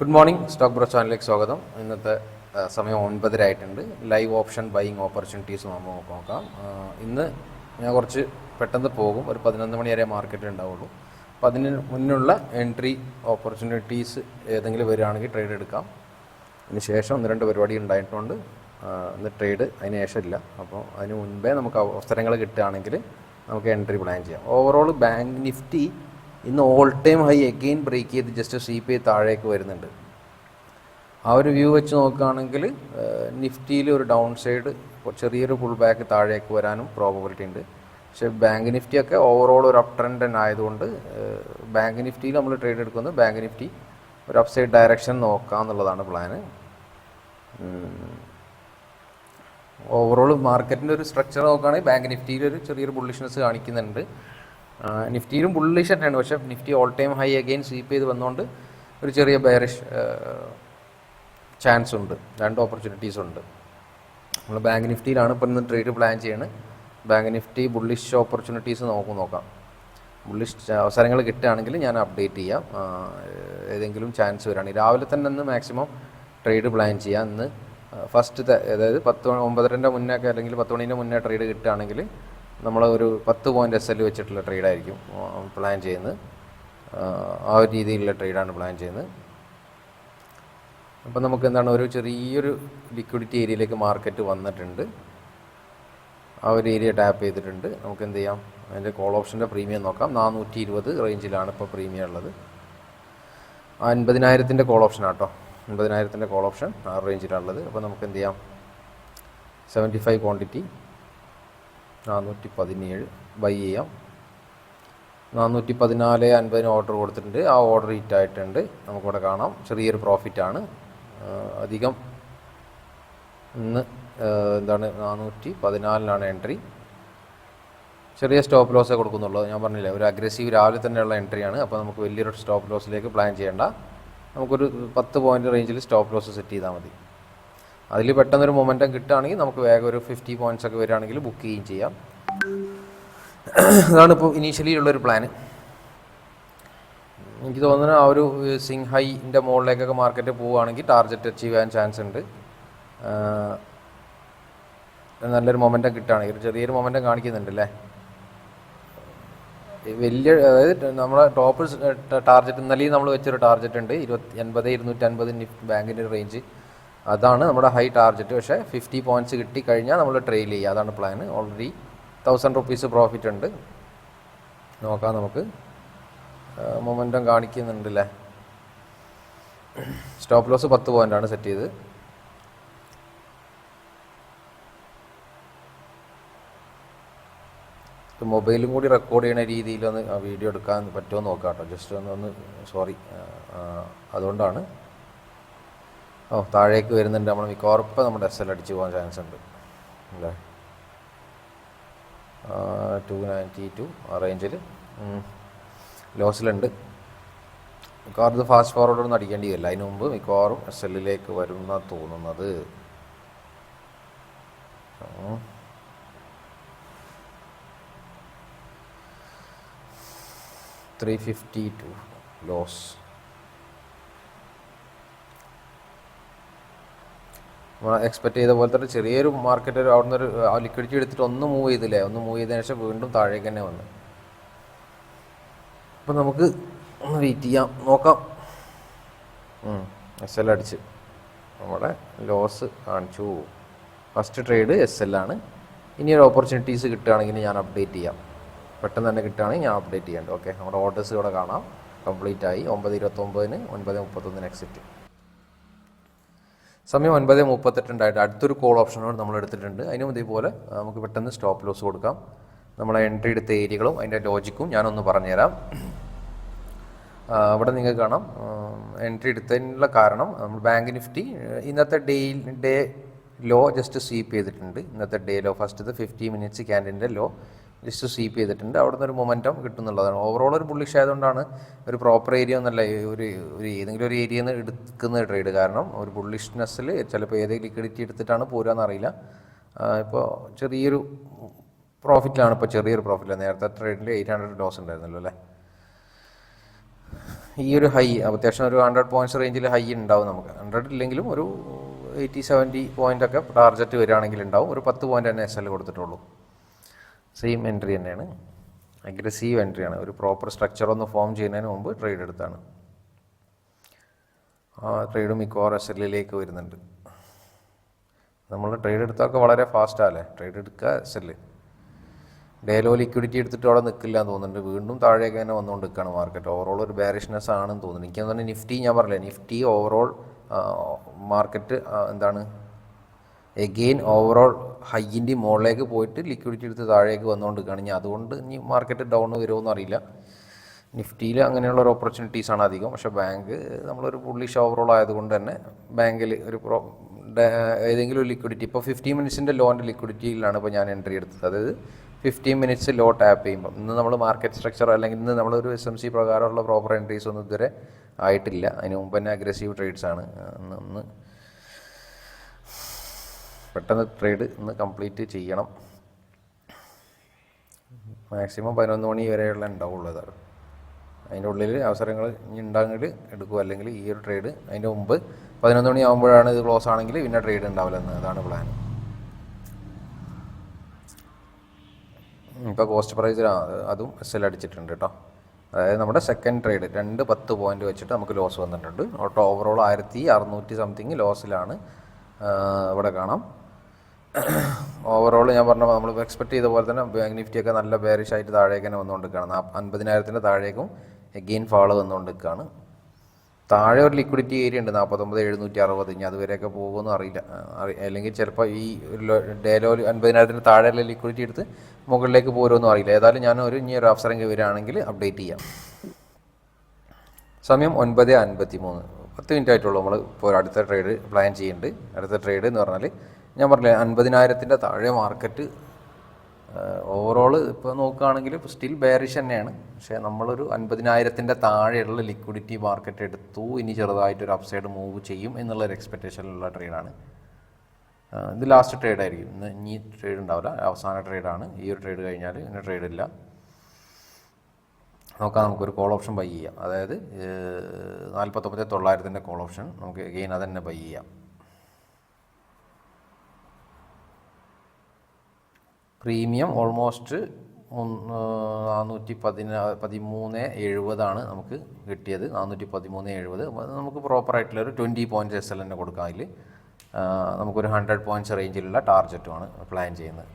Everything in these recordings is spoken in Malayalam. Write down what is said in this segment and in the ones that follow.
ഗുഡ് മോർണിംഗ് സ്റ്റോക്ക് ബ്രോ ചാനലിലേക്ക് സ്വാഗതം. ഇന്നത്തെ സമയം ഒൻപതര ആയിട്ടുണ്ട് ലൈവ് ഓപ്ഷൻ ബൈയിങ് ഓപ്പർച്യൂണിറ്റീസ് നമുക്ക് നോക്കാം. ഇന്ന് ഞാൻ കുറച്ച് പെട്ടെന്ന് പോകും. ഒരു പതിനൊന്ന് മണി വരെ മാർക്കറ്റ് ഉണ്ടാവുള്ളൂ. അപ്പോൾ അതിന് മുന്നുള്ള എൻട്രി ഓപ്പർച്യൂണിറ്റീസ് ഏതെങ്കിലും വരികയാണെങ്കിൽ ട്രേഡ് എടുക്കാം. അതിന് ശേഷം ഒന്ന് രണ്ട് പരിപാടി ഉണ്ടായിട്ടുണ്ട്. ഇന്ന് ട്രേഡ് അതിന് ശേഷം ഇല്ല. അപ്പോൾ അതിന് മുൻപേ നമുക്ക് അവസരങ്ങൾ കിട്ടുകയാണെങ്കിൽ നമുക്ക് എൻട്രി പ്ലാൻ ചെയ്യാം. ഓവറോൾ ബാങ്ക് നിഫ്റ്റി ഇന്ന് all time high again break ചെയ്ത് ജസ്റ്റ് സി താഴേക്ക് വരുന്നുണ്ട്. ആ ഒരു വ്യൂ വെച്ച് നോക്കുകയാണെങ്കിൽ നിഫ്റ്റിയിൽ ഒരു ഡൗൺ സൈഡ് ചെറിയൊരു പുൾ ബാക്ക് താഴേക്ക് വരാനും പ്രോബബിലിറ്റി ഉണ്ട്. പക്ഷേ ബാങ്ക് നിഫ്റ്റിയൊക്കെ ഓവറോൾ ഒരു അപ് ട്രെൻഡ് ആയതുകൊണ്ട് ബാങ്ക് നിഫ്റ്റിയിൽ നമ്മൾ ട്രേഡ് എടുക്കുന്നത് ബാങ്ക് നിഫ്റ്റി ഒരു അപ് സൈഡ് ഡയറക്ഷൻ നോക്കാം എന്നുള്ളതാണ് പ്ലാന് ഓവറോൾ മാർക്കറ്റിന്റെ ഒരു സ്ട്രക്ചർ നോക്കുകയാണെങ്കിൽ ബാങ്ക് നിഫ്റ്റിയിൽ ഒരു ചെറിയൊരു ബുള്ളിഷ്നെസ് കാണിക്കുന്നുണ്ട്. നിഫ്റ്റിയിലും ബുള്ളിഷ് തന്നെയാണ്. പക്ഷേ Nifty all time high again sweep ചെയ്ത് വന്നുകൊണ്ട് ഒരു ചെറിയ ബെയറിഷ് ചാൻസ് ഉണ്ട്. രണ്ട് ഓപ്പർച്യൂണിറ്റീസ് ഉണ്ട്. നമ്മൾ ബാങ്ക് നിഫ്റ്റിയിലാണ് ഇപ്പോൾ ഇന്ന് ട്രേഡ് പ്ലാൻ ചെയ്യുന്നത് ബാങ്ക് നിഫ്റ്റി ബുള്ളിഷ് ഓപ്പർച്യൂണിറ്റീസ് നോക്കും നോക്കാം. ബുള്ളിഷ് അവസരങ്ങൾ കിട്ടുകയാണെങ്കിൽ ഞാൻ അപ്ഡേറ്റ് ചെയ്യാം. ഏതെങ്കിലും ചാൻസ് വരികയാണെങ്കിൽ രാവിലെ തന്നെ ഒന്ന് മാക്സിമം ട്രേഡ് പ്ലാൻ ചെയ്യാം. ഇന്ന് ഫസ്റ്റ് അതായത് പത്ത് ഒമ്പതരന്റെ മുന്നേ അല്ലെങ്കിൽ പത്ത് മണീന്റെ മുന്നേ ട്രേഡ് കിട്ടുകയാണെങ്കിൽ നമ്മൾ ഒരു പത്ത് പോയിന്റ് എസ് എൽ വെച്ചിട്ടുള്ള ട്രേഡായിരിക്കും പ്ലാൻ ചെയ്യുന്നത്. ആ, ഒരു രീതിയിലുള്ള ട്രേഡാണ് പ്ലാൻ ചെയ്യുന്നത്. അപ്പം നമുക്ക് എന്താണ് ഒരു ചെറിയൊരു ലിക്വിഡിറ്റി ഏരിയയിലേക്ക് മാർക്കറ്റ് വന്നിട്ടുണ്ട്. ആ ഒരു ഏരിയ ടാപ്പ് ചെയ്തിട്ടുണ്ട്. നമുക്ക് എന്ത് ചെയ്യാം അതിന്റെ കോൾ ഓപ്ഷന്റെ പ്രീമിയം നോക്കാം. നാനൂറ്റി ഇരുപത് റേഞ്ചിലാണ് ഇപ്പോൾ പ്രീമിയം ഉള്ളത്. ആ അൻപതിനായിരത്തിന്റെ കോൾ ഓപ്ഷൻ ആട്ടോ അൻപതിനായിരത്തിന്റെ കോൾ ഓപ്ഷൻ ആ റേഞ്ചിലാണുള്ളത് അപ്പോൾ നമുക്ക് എന്ത് ചെയ്യാം സെവന്റി ഫൈവ് ക്വാണ്ടിറ്റി നാനൂറ്റി പതിനേഴ് ബൈ ചെയ്യാം. നാനൂറ്റി പതിനാല് അൻപതിന് ഓർഡർ കൊടുത്തിട്ടുണ്ട്. ആ ഓർഡർ ഹിറ്റ് ആയിട്ടുണ്ട്. നമുക്കിവിടെ കാണാം. ചെറിയൊരു പ്രോഫിറ്റാണ് അധികം ഇന്ന് എന്താണ് നാനൂറ്റി പതിനാലിനാണ് എൻട്രി ചെറിയ സ്റ്റോപ്പ് ലോസേ കൊടുക്കുന്നുള്ളൂ. ഞാൻ പറഞ്ഞില്ലേ ഒരു അഗ്രസീവ് രാവിലെ തന്നെയുള്ള എൻട്രിയാണ് അപ്പോൾ നമുക്ക് വലിയൊരു സ്റ്റോപ്പ് ലോസിലേക്ക് പ്ലാൻ ചെയ്യേണ്ട. നമുക്കൊരു പത്ത് പോയിന്റ് റേഞ്ചിൽ സ്റ്റോപ്പ് ലോസ് സെറ്റ് ചെയ്താൽ മതി. അതിൽ പെട്ടെന്നൊരു മൊമെന്റം കിട്ടുകയാണെങ്കിൽ നമുക്ക് വേഗം ഒരു ഫിഫ്റ്റി പോയിന്റ്സ് ഒക്കെ വരികയാണെങ്കിൽ ബുക്ക് ചെയ്യുകയും ചെയ്യാം. അതാണ് ഇപ്പോൾ ഇനീഷ്യലി ഉള്ളൊരു പ്ലാന് എനിക്ക് തോന്നുന്നു ആ ഒരു സിങ് ഹൈന്റെ മുകളിലേക്കൊക്കെ മാർക്കറ്റ് പോവുകയാണെങ്കിൽ ടാർഗറ്റ് അച്ചീവ് ചെയ്യാൻ ചാൻസ് ഉണ്ട്. നല്ലൊരു മൊമെന്റം കിട്ടുകയാണെങ്കിൽ ഒരു ചെറിയൊരു മൊമെന്റം കാണിക്കുന്നുണ്ട് അല്ലേ? വലിയ അതായത് നമ്മളെ ടോപ്പ് ടാർഗറ്റ് ഇന്നലെയും നമ്മൾ വെച്ചൊരു ടാർഗറ്റ് ഉണ്ട്. ഇരുപത്തി എൺപത് ഇരുന്നൂറ്റി അൻപത് ബാങ്കിന്റെ റേഞ്ച് അതാണ് നമ്മുടെ ഹൈ ടാർജറ്റ്. പക്ഷേ ഫിഫ്റ്റി പോയിന്റ്സ് കിട്ടി കഴിഞ്ഞാൽ നമ്മൾ ട്രെയിൽ ചെയ്യുക. അതാണ് plan already thousand rupees profit ഉണ്ട്. നോക്കാം നമുക്ക്. മൊമെന്റം കാണിക്കുന്നുണ്ടല്ലേ? സ്റ്റോപ്പ് ലോസ് പത്ത് ആണ് സെറ്റ് ചെയ്ത്. മൊബൈലും കൂടി റെക്കോർഡ് ചെയ്യുന്ന രീതിയിൽ ഒന്ന് വീഡിയോ എടുക്കാൻ പറ്റുമോ നോക്കാം കേട്ടോ. ജസ്റ്റ് ഒന്ന് ഒന്ന് സോറി അതുകൊണ്ടാണ്. ഓ താഴേക്ക് വരുന്നുണ്ട്. നമ്മൾ മിക്കവാറും നമ്മുടെ എസ് എൽ അടിച്ച് പോകാൻ ചാൻസ് ഉണ്ട്. അല്ലേ? ടു നയന്റി ടു ആ റേഞ്ചിൽ ലോസിലുണ്ട് മിക്കവാറും ഇത് ഫാസ്റ്റ് ഫോർവേഡ് ഒന്നും അടിക്കേണ്ടി വരില്ല. അതിന് മുമ്പ് മിക്കവാറും എസ് എല്ലിലേക്ക് വരും എന്നാണ് തോന്നുന്നത്. Three fifty two loss expect ചെയ്ത പോലത്തെ ഒരു ചെറിയൊരു മാർക്കറ്റ് ഒരു അവിടുന്ന് ഒരു ലിക്വിഡിറ്റി എടുത്തിട്ട് ഒന്ന് മൂവ് ചെയ്തില്ലേ? ഒന്ന് മൂവ് ചെയ്തതിന് ശേഷം വീണ്ടും താഴേക്ക് തന്നെ വന്നു. അപ്പം നമുക്ക് ഒന്ന് വെയിറ്റ് ചെയ്യാം. നോക്കാം. എസ് എൽ അടിച്ച്. നമ്മുടെ ലോസ് കാണിച്ചു. ഫസ്റ്റ് ട്രേഡ് എസ് എൽ ആണ്. ഇനി ഒരു ഓപ്പർച്യൂണിറ്റീസ് കിട്ടുകയാണെങ്കിൽ ഞാൻ അപ്ഡേറ്റ് ചെയ്യാം. പെട്ടെന്ന് തന്നെ കിട്ടുകയാണെങ്കിൽ ഞാൻ അപ്ഡേറ്റ് ചെയ്യാണ്ട് ഓക്കെ നമ്മുടെ ഓർഡേഴ്സ് ഇവിടെ കാണാം. കംപ്ലീറ്റ് ആയി. ഒമ്പത് ഇരുപത്തൊമ്പതിന് ഒൻപത് മുപ്പത്തൊന്നിന് എക്സിറ്റ് സമയം ഒൻപത് മുപ്പത്തെട്ടുണ്ടായിട്ട് അടുത്തൊരു കോൾ ഓപ്ഷനോട് നമ്മൾ എടുത്തിട്ടുണ്ട്. അതിനും ഇതേപോലെ നമുക്ക് പെട്ടെന്ന് സ്റ്റോപ്പ് ലോസ് കൊടുക്കാം. നമ്മളെ എൻട്രി എടുത്ത ഏരിയകളും അതിന്റെ ലോജിക്കും ഞാനൊന്ന് പറഞ്ഞുതരാം. അവിടെ നിങ്ങൾക്ക് കാണാം. എൻട്രി എടുത്തതിനുള്ള കാരണം നമ്മൾ ബാങ്ക് നിഫ്റ്റി ഇന്നത്തെ day day low just sweep ചെയ്തിട്ടുണ്ട്. ഇന്നത്തെ day low first fifty minutes ക്യാൻഡിന്റെ low just sweep ചെയ്തിട്ടുണ്ട്. അവിടെ നിന്ന് ഒരു മൊമെന്റം കിട്ടുന്നുള്ളതാണ്. ഓവറോൾ ഒരു ബുള്ളിഷ് ആയതുകൊണ്ടാണ് ഒരു പ്രോപ്പർ ഏരിയ ഒന്നല്ല ഒരു ഒരു ഏതെങ്കിലും ഒരു ഏരിയയിൽ നിന്ന് എടുക്കുന്ന ട്രേഡ് കാരണം ഒരു ബുള്ളിഷ്നെസ്സിൽ ചിലപ്പോൾ ഏതെങ്കിലും ലിക്വിഡിറ്റി എടുത്തിട്ടാണ് പോരാന്ന് അറിയില്ല. ഇപ്പോൾ ചെറിയൊരു പ്രോഫിറ്റിലാണ് ഇപ്പോൾ ചെറിയൊരു പ്രോഫിറ്റ് നേരത്തെ ട്രേഡിൽ എയ്റ്റ് ഹൺഡ്രഡ് ലോസ് ഉണ്ടായിരുന്നല്ലോ അല്ലേ? ഈ ഒരു ഹൈ അത്യാവശ്യം ഒരു ഹൺഡ്രഡ് പോയിന്റ്സ് റേഞ്ചിൽ ഹൈ ഉണ്ടാവും നമുക്ക്. ഹൺഡ്രഡ് ഇല്ലെങ്കിലും ഒരു എയ്റ്റി സെവന്റി പോയിന്റ് ഒക്കെ ടാർജറ്റ് വരികയാണെങ്കിൽ ഉണ്ടാവും ഒരു പത്ത് പോയിന്റ് തന്നെ എസ് എൽ കൊടുത്തിട്ടുള്ളൂ. സെയിം എൻട്രി തന്നെയാണ്. അഗ്രസീവ് എൻട്രിയാണ് ഒരു പ്രോപ്പർ സ്ട്രക്ചർ ഒന്ന് ഫോം ചെയ്യുന്നതിന് മുമ്പ് ട്രേഡ് എടുത്താണ്. ആ ട്രേഡ് മിക്കവാറും എസ് എല്ലിലേക്ക് വരുന്നുണ്ട്. നമ്മൾ ട്രേഡ് എടുത്തൊക്കെ വളരെ ഫാസ്റ്റാല്ലേ ട്രേഡ് എടുക്കുക എസ് എല്ല് ഡേലോ ലിക്വിഡിറ്റി എടുത്തിട്ട് അവിടെ നിൽക്കില്ല എന്ന് തോന്നുന്നുണ്ട്. വീണ്ടും താഴേക്ക് തന്നെ വന്നുകൊണ്ട് നിൽക്കുകയാണ് മാർക്കറ്റ് ഓവറോൾ ഒരു ബാരിഷ്നെസ് ആണെന്ന് തോന്നുന്നു. എനിക്ക് പറഞ്ഞാൽ നിഫ്റ്റി ഞാൻ പറഞ്ഞില്ലേ? നിഫ്റ്റി ഓവറോൾ മാർക്കറ്റ് എന്താണ്? എഗെയിൻ ഓവറോൾ ഹൈയിന്റെ മുകളിലേക്ക് പോയിട്ട് ലിക്വിഡിറ്റി എടുത്ത് താഴേക്ക് വന്നുകൊണ്ട് നിൽക്കുകയാണ് ഇനി അതുകൊണ്ട് ഇനി മാർക്കറ്റ് ഡൗൺ വരുമോ അറിയില്ല. നിഫ്റ്റിയിൽ അങ്ങനെയുള്ള ഒരു ഓപ്പർച്യൂണിറ്റീസ് ആണ് അധികം. പക്ഷേ ബാങ്ക് നമ്മളൊരു പുള്ളിഷ് ഓവറോൾ ആയതുകൊണ്ട് തന്നെ ബാങ്കിൽ ഒരു പ്രോ ഏതെങ്കിലും ലിക്വിഡിറ്റി ഇപ്പോൾ ഫിഫ്റ്റീൻ മിനിറ്റ്സിന്റെ ലോന്റെ ലിക്വിഡിറ്റിയിലാണ് ഇപ്പോൾ ഞാൻ എൻട്രി എടുത്തത്. അതായത് ഫിഫ്റ്റീൻ മിനിറ്റ്സ് ലോ ടാപ്പ് ചെയ്യുമ്പോൾ ഇന്ന് നമ്മൾ മാർക്കറ്റ് സ്ട്രക്ചർ അല്ലെങ്കിൽ ഇന്ന് നമ്മളൊരു എസ് എം സി പ്രകാരമുള്ള പ്രോപ്പർ എൻട്രീസ് ഒന്നും ഇതുവരെ ആയിട്ടില്ല. അതിന് മുമ്പ് തന്നെ അഗ്രസീവ് ട്രേഡ്സ് ആണ്. ഒന്ന് പെട്ടെന്ന് ട്രേഡ് ഇന്ന് കംപ്ലീറ്റ് ചെയ്യണം. മാക്സിമം പതിനൊന്ന് മണി വരെയുള്ള ഉണ്ടാവുള്ളൂ അതാണ് അതിന്റെ ഉള്ളിൽ അവസരങ്ങൾ ഇനി ഉണ്ടെങ്കിൽ എടുക്കുക. അല്ലെങ്കിൽ ഈ ഒരു ട്രേഡ് അതിന്റെ മുമ്പ് പതിനൊന്ന് മണി ആകുമ്പോഴാണ് ഇത് ക്ലോസ് ആണെങ്കിൽ പിന്നെ ട്രേഡ് ഉണ്ടാവില്ലെന്ന് അതാണ് പ്ലാൻ ഇപ്പോൾ കോസ്റ്റ് പ്രൈസ് അതും എസ് എൽ അടിച്ചിട്ടുണ്ട് കേട്ടോ അതായത് നമ്മുടെ സെക്കൻഡ് ട്രേഡ് രണ്ട് പത്ത് പോയിന്റ് വെച്ചിട്ട് നമുക്ക് ലോസ് വന്നിട്ടുണ്ട്. ഓട്ടോ ഓവറോൾ ആയിരത്തി അറുന്നൂറ്റി സംതിങ് ലോസിലാണ് ഇവിടെ കാണാം. ഓവറോൾ ഞാൻ പറഞ്ഞ നമ്മൾ എക്സ്പെക്ട് ചെയ്ത പോലെ തന്നെ ബാങ്ക് നിഫ്റ്റിയൊക്കെ നല്ല ബേറിഷ് ആയിട്ട് താഴേക്ക് തന്നെ വന്നുകൊണ്ടിരിക്കുകയാണ്. അൻപതിനായിരത്തിന്റെ താഴേക്കും എഗെയിൻ ഫാൾ വന്നുകൊണ്ടിരിക്കുകയാണ്. താഴെ ഒരു ലിക്വിഡിറ്റി ഏരിയ ഉണ്ട്. നാൽപ്പത്തൊമ്പത് എഴുന്നൂറ്റി അറുപത്. ഇനി അതുവരെയൊക്കെ പോകുമെന്ന് അറിയില്ല. അറി- അല്ലെങ്കിൽ ചിലപ്പോൾ ഈ ഡേലോ അൻപതിനായിരത്തിന്റെ താഴെയുള്ള ലിക്വിഡിറ്റി എടുത്ത് മുകളിലേക്ക് പോരുമെന്നും അറിയില്ല. ഏതായാലും ഞാൻ ഒരു ഇനി ഒരു അവസരം വരികയാണെങ്കിൽ അപ്ഡേറ്റ് ചെയ്യാം. സമയം ഒൻപത് അൻപത്തി മൂന്ന് പത്ത് മിനിറ്റ് ആയിട്ടുള്ളൂ നമ്മൾ ഇപ്പോൾ അടുത്ത ട്രേഡ് പ്ലാൻ ചെയ്യുന്നുണ്ട് അടുത്ത ട്രേഡ് എന്ന് പറഞ്ഞാൽ ഞാൻ പറഞ്ഞില്ലേ അൻപതിനായിരത്തിന്റെ താഴെ മാർക്കറ്റ് ഓവറോൾ ഇപ്പോൾ നോക്കുകയാണെങ്കിൽ സ്റ്റിൽ ബെയറിഷ് തന്നെയാണ്. പക്ഷേ നമ്മളൊരു അൻപതിനായിരത്തിന്റെ താഴെയുള്ള ലിക്വിഡിറ്റി മാർക്കറ്റ് എടുത്തു ഇനി ചെറുതായിട്ടൊരു അപ്സൈഡ് മൂവ് ചെയ്യും എന്നുള്ളൊരു എക്സ്പെക്റ്റേഷനിലുള്ള ട്രേഡാണ് ഇത് ലാസ്റ്റ് ട്രേഡ് ആയിരിക്കും. ഇന്ന് ഇനി ട്രേഡ് ഉണ്ടാവില്ല. അവസാന ട്രേഡാണ് ഈ ഒരു ട്രേഡ് കഴിഞ്ഞാൽ ഇനി ട്രേഡ് ഇല്ല. നോക്കാം നമുക്കൊരു കോൾ ഓപ്ഷൻ ബൈ ചെയ്യാം. അതായത് നാൽപ്പത്തൊമ്പത് തൊള്ളായിരത്തിന്റെ കോൾ ഓപ്ഷൻ നമുക്ക് എഗെയിൻ അത് തന്നെ ബൈ ചെയ്യാം. പ്രീമിയം ഓൾമോസ്റ്റ് നാനൂറ്റി പതിനാ പതിമൂന്ന് എഴുപതാണ് നമുക്ക് കിട്ടിയത്. നാനൂറ്റി പതിമൂന്ന് എഴുപത് നമുക്ക് പ്രോപ്പറായിട്ടുള്ള ഒരു ട്വന്റി പോയിന്റ്സ് എസ് എൽ തന്നെ കൊടുക്കാം അതിൽ നമുക്കൊരു ഹൺഡ്രഡ് പോയിന്റ്സ് റേഞ്ചിലുള്ള ടാർജറ്റുമാണ് പ്ലാൻ ചെയ്യുന്നത്.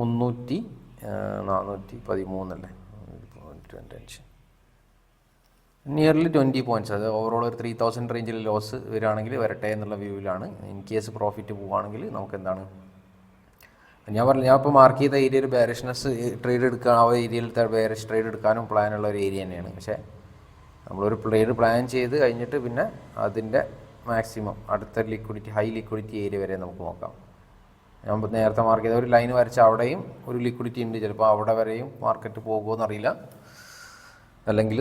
മുന്നൂറ്റി നാനൂറ്റി പതിമൂന്നല്ലേ അഞ്ച് നിയർലി ട്വന്റി പോയിന്റ്സ് അത് ഓവറോൾ ഒരു ത്രീ തൗസൻഡ് റേഞ്ചിൽ ലോസ് വരികയാണെങ്കിൽ വരട്ടെ എന്നുള്ള വ്യൂവിലാണ് ഇൻ കേസ് പ്രോഫിറ്റ് പോവുകയാണെങ്കിൽ നമുക്ക് എന്താണ് ഞാൻ പറഞ്ഞു ഞാൻ ഇപ്പോൾ മാർക്ക് ചെയ്ത ഏരിയയിൽ ബാരിഷ്നസ് ട്രേഡ് എടുക്കാൻ ആ ഏരിയയിലത്തെ ബാരിഷ് ട്രേഡ് എടുക്കാനും പ്ലാനുള്ള ഒരു ഏരിയ തന്നെയാണ്. പക്ഷേ നമ്മളൊരു ട്രേഡ് പ്ലാൻ ചെയ്ത് കഴിഞ്ഞിട്ട് പിന്നെ അതിന്റെ മാക്സിമം അടുത്ത ലിക്വിഡിറ്റി ഹൈ ലിക്വിഡിറ്റി ഏരിയ വരെ നമുക്ക് നോക്കാം. ഞാൻ നേരത്തെ മാർക്ക് ചെയ്ത ഒരു ലൈൻ വരച്ച അവിടെയും ഒരു ലിക്വിഡിറ്റി ഉണ്ട്. ചിലപ്പോൾ അവിടെ വരെയും മാർക്കറ്റ് പോകുമോ അറിയില്ല അല്ലെങ്കിൽ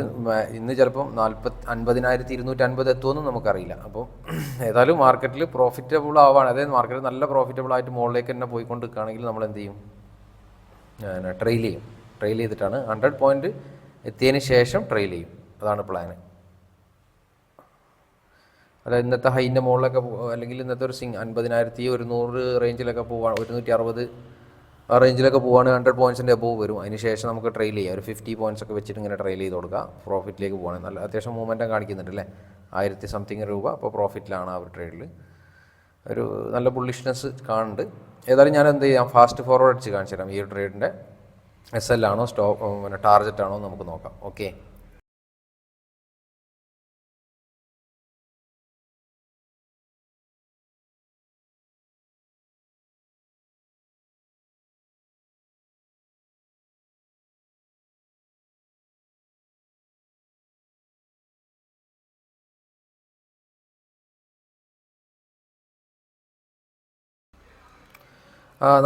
ഇന്ന് ചിലപ്പം നാൽപ്പത്തി അൻപതിനായിരത്തി ഇരുന്നൂറ്റി അൻപത് എത്തുമെന്നും നമുക്കറിയില്ല. അപ്പോൾ ഏതായാലും മാർക്കറ്റിൽ പ്രോഫിറ്റബിൾ ആവാണ്. അതായത് മാർക്കറ്റ് നല്ല പ്രോഫിറ്റബിൾ ആയിട്ട് മുകളിലേക്ക് തന്നെ പോയിക്കൊണ്ട് നിൽക്കുകയാണെങ്കിൽ നമ്മൾ എന്ത് ചെയ്യും? ട്രെയിൽ ചെയ്യും. ട്രെയിൽ ചെയ്തിട്ടാണ് ഹൺഡ്രഡ് പോയിന്റ് എത്തിയതിന് ശേഷം ട്രെയിൽ ചെയ്യും. അതാണ് പ്ലാന് അല്ല ഇന്നത്തെ ഹൈന്റെ മുകളിലൊക്കെ അല്ലെങ്കിൽ ഇന്നത്തെ ഒരു സിംഗ് അൻപതിനായിരത്തി ഒരുന്നൂറ് റേഞ്ചിലൊക്കെ പോവാണ് ഒരുന്നൂറ്റി അറുപത് ആ റേഞ്ചിലൊക്കെ പോവുകയാണെങ്കിൽ ഹൺഡ്രഡ് പോയിൻസിന്റെ അബോവ് വരും. അതിന് ശേഷം നമുക്ക് ട്രെയിൽ ചെയ്യാം. ഒരു ഫിഫ്റ്റി പോയിന്റ്സ് ഒക്കെ വെച്ചിട്ട് ഇങ്ങനെ ട്രെയിൽ ചെയ്ത് കൊടുക്കുക പ്രോഫിറ്റിലേക്ക് പോകണം നല്ല അത്യാവശ്യം മൂവ്മെന്റും കാണിക്കുന്നുണ്ട് അല്ലേ? ആയിരത്തി സംതിങ് രൂപ. അപ്പോൾ പ്രോഫിറ്റിലാണ് ആ ഒരു ട്രേഡിൽ ഒരു നല്ല ബുള്ളിഷ്നെസ് കാണുന്നുണ്ട്. ഏതായാലും ഞാൻ എന്ത് ചെയ്യാം? ഫാസ്റ്റ് ഫോർവേഡ് അടിച്ച് കാണിച്ചു തരാം. ഈ ട്രേഡിന്റെ എസ് എൽ ആണോ സ്റ്റോ പിന്നെ ടാർജറ്റ് ആണോ നമുക്ക് നോക്കാം. ഓക്കെ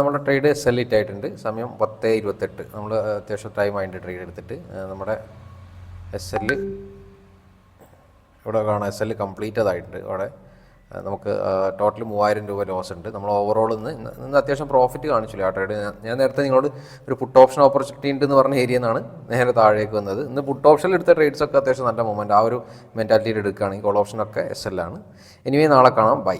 നമ്മുടെ ട്രേഡ് സെല്ലിറ്റ് ആയിട്ടുണ്ട്. സമയം പത്ത് ഇരുപത്തെട്ട്. നമ്മൾ അത്യാവശ്യം ടൈം ആയിട്ട് ട്രേഡ് എടുത്തിട്ട് നമ്മുടെ എസ് എൽ ഇവിടെ കാണാം. എസ് എൽ കംപ്ലീറ്റഡ് ആയിട്ടുണ്ട് അവിടെ. നമുക്ക് ടോട്ടൽ മൂവായിരം രൂപ ലോസ് ഉണ്ട്. നമ്മൾ ഓവറോൾ ഇന്ന് ഇന്ന് അത്യാവശ്യം പ്രോഫിറ്റ് കാണിച്ചില്ല ആ ട്രേഡ് ഞാൻ നേരത്തെ നിങ്ങളോട് ഒരു പുട്ട് ഓപ്ഷൻ ഓപ്പർച്യൂണിറ്റി ഉണ്ട് എന്ന് പറഞ്ഞ ഏരിയ നിന്നാണ് നേരെ താഴേക്ക് വന്നത്. ഇന്ന് പുട്ട് ഓപ്ഷനിൽ എടുത്ത ട്രേഡ്സ് ഒക്കെ അത്യാവശ്യം നല്ല മൊമെന്റ് ആ ഒരു മെന്റാലിറ്റിയിൽ എടുക്കുകയാണെങ്കിൽ കോൾ ഓപ്ഷനൊക്കെ എസ് ആണ്. എനിവേ നാളെ കാണാം. ബൈ